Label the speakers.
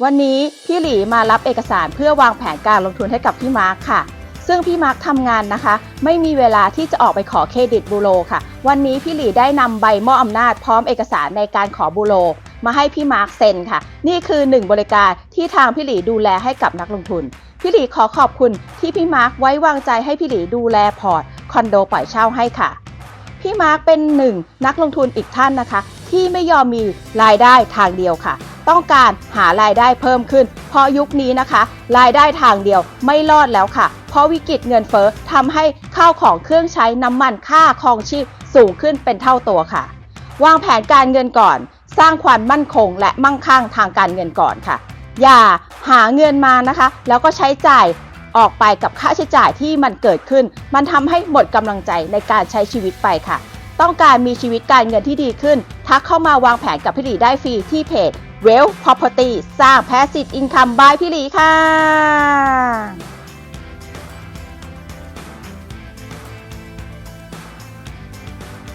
Speaker 1: วันนี้พี่หลีมารับเอกสารเพื่อวางแผนการลงทุนให้กับพี่มาร์คค่ะ ซึ่งพี่มาร์คทำงานนะคะ ไม่มีเวลาที่จะออกไปขอเครดิตบูโรค่ะ วันนี้พี่หลีได้นำใบมอบอำนาจพร้อมเอกสารในการขอบูโรมาให้พี่มาร์คเซ็นค่ะ นี่คือหนึ่งบริการที่ทางพี่หลีดูแลให้กับนักลงทุน พี่หลีขอขอบคุณที่พี่มาร์คไว้วางใจให้พี่หลีดูแลพอร์ตคอนโดปล่อยเช่าให้ค่ะ พี่มาร์คเป็นหนึ่งนักลงทุนอีกท่านนะคะ ที่ไม่ยอมมีรายได้ทางเดียวค่ะ ต้องการหารายได้เพิ่มขึ้น เพราะยุคนี้นะคะ รายได้ทางเดียวไม่รอดแล้วค่ะ เพราะวิกฤตเงินเฟ้อทำให้ข้าวของเครื่องใช้น้ำมันค่าครองชีพสูงขึ้นเป็นเท่าตัวค่ะ วางแผนการเงินก่อน สร้างความมั่นคงและมั่งคั่งทางการเงินก่อนค่ะ อย่าหาเงินมานะคะ แล้วก็ใช้จ่ายออกไปกับค่าใช้จ่ายที่มันเกิดขึ้น มันทำให้หมดกำลังใจในการใช้ชีวิตไปค่ะ ต้องการมีชีวิตการเงินที่ดีขึ้น ทักเข้ามาวางแผนกับพี่หลีได้ฟรีที่เพจ Wealth Property สร้าง Passive Income by พี่หลีค่ะ